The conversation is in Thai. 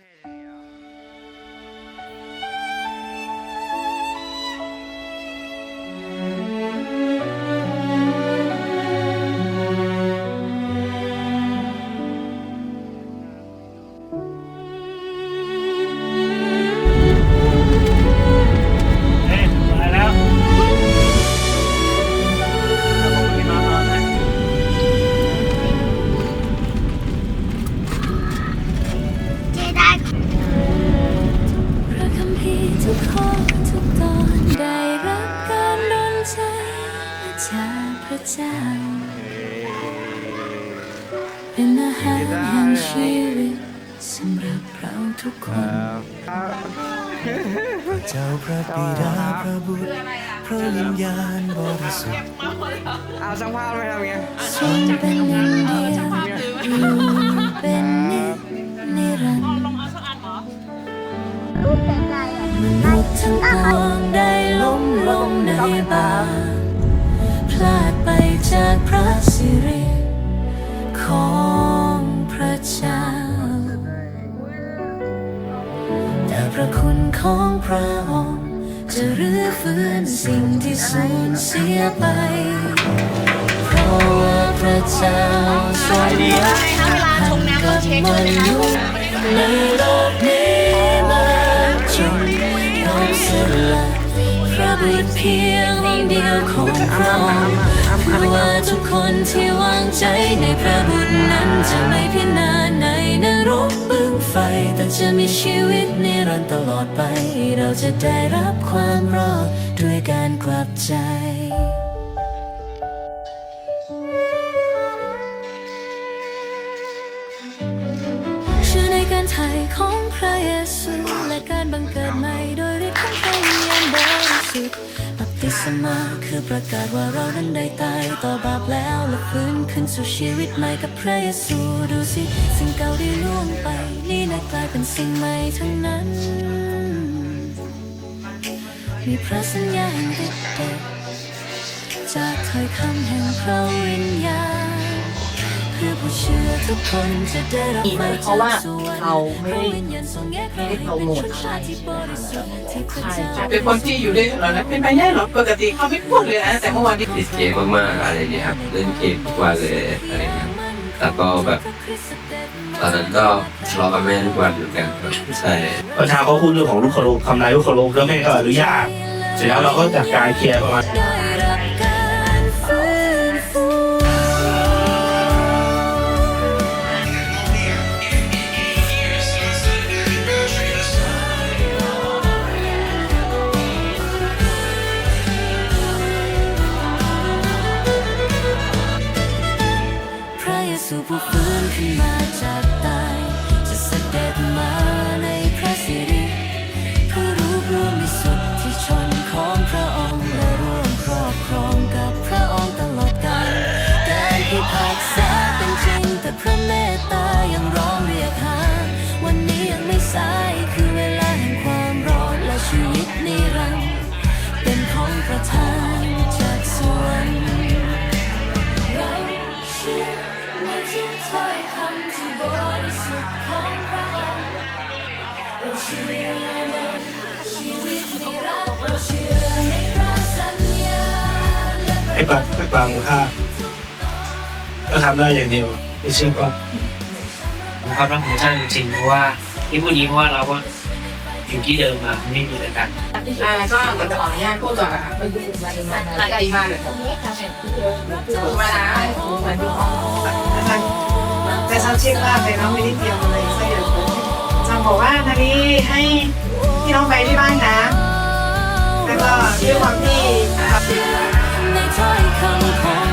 เมาพระเจ้า เป็นอาหารแห่งชีวิตสำหรับเราทุกคนเจ้าพระบิดาพระบุตรพระวิญญาณบริสุทธิ์เอาช่างภาพไปทำไงทรงเป็นหนึ่งเดียวอยู่เป็นนินิรันดร์รูปแต่ใจอะมนุษย์ทั้งปวงได้ล้มลงในบาป พระคุณของพระองค์ จะรื้อฟื้นสิ่งที่สูญเสียไป เพราะว่าพระเจ้าทรงรักทำกับมนุษย์ในโลกนี้มาจนยอมสละพระบุตรเพียงองค์เดียวของพระองค์เพื่อว่าทุกคนที่วางใจในพระบุตรนั้นจะไม่พินาศใน จะมีชีวิตนิรันดร์ตลอดไป เราจะได้รับความรอดด้วยการกลับใจ บัพติศมา คือประกาศว่าเรานั้นได้ตายต่อบาปแล้วและฟื้นขึ้นสู่ชีวิตใหม่กับพระเยซูดูสิสิ่งเก่าได้ล่วงไป นี่นะกลายเป็นสิ่งใหม่ทั้งนั้น มีพระสัญญาแห่งเด็ดจากถ้อยคำแห่งพระวิญญาณ อผู้เชื่อทุกเพราะว่าจากสวรรค์เราไม่ได้พระวิญญาณทรงแยกเราให้เป็นชนชาติที่บริสุทธิ์ที่พรเป็นคนที่อยู่ด้วยเหรอนะเป็นไปได้หรอปกติเขาไม่พูดเลยนะแต่เมื่อวานนี้ติดเกมมากๆอะไรอย่างเงี้ยครับเล่นเกมทุกวันเลยอะไรเงี้ยแล้วก็แบบตอนนั้นก็ทะเลาะกับแม่ทุกวันเหมือนกันใช่ประชาเขาพูดเรื่องของลูกเคารพทำลายลูกเคารพแล้วแม่ก็อนุญาตเสร็จแล้วเราก็จัดการเคลียร์ประมาณ เราเชื่อในชีวิตนิรันดร์เราเชื่อในพระสัญญาและให้ปังให้ปังค่าก็ทำได้อย่างเดียวไม่เชื่อก็ผมความรักของท่านจริงๆเพราะว่าที่พูดนี้เพราะว่าเราก็อยู่ที่เดิมมาไม่มีอะไรกันอ่าก็เหมือนจะขออนุญาตพูดก่อนนะคะเป็นดีมากดีมากเลยเวลาเหมือนดูแต่ชาวเชียงรายแต่น้องไม่ได้เตรียมอะไร ให้พี่น้องไปที่บ้านนะ แล้วก็ด้วยความที่นถ้อยครับ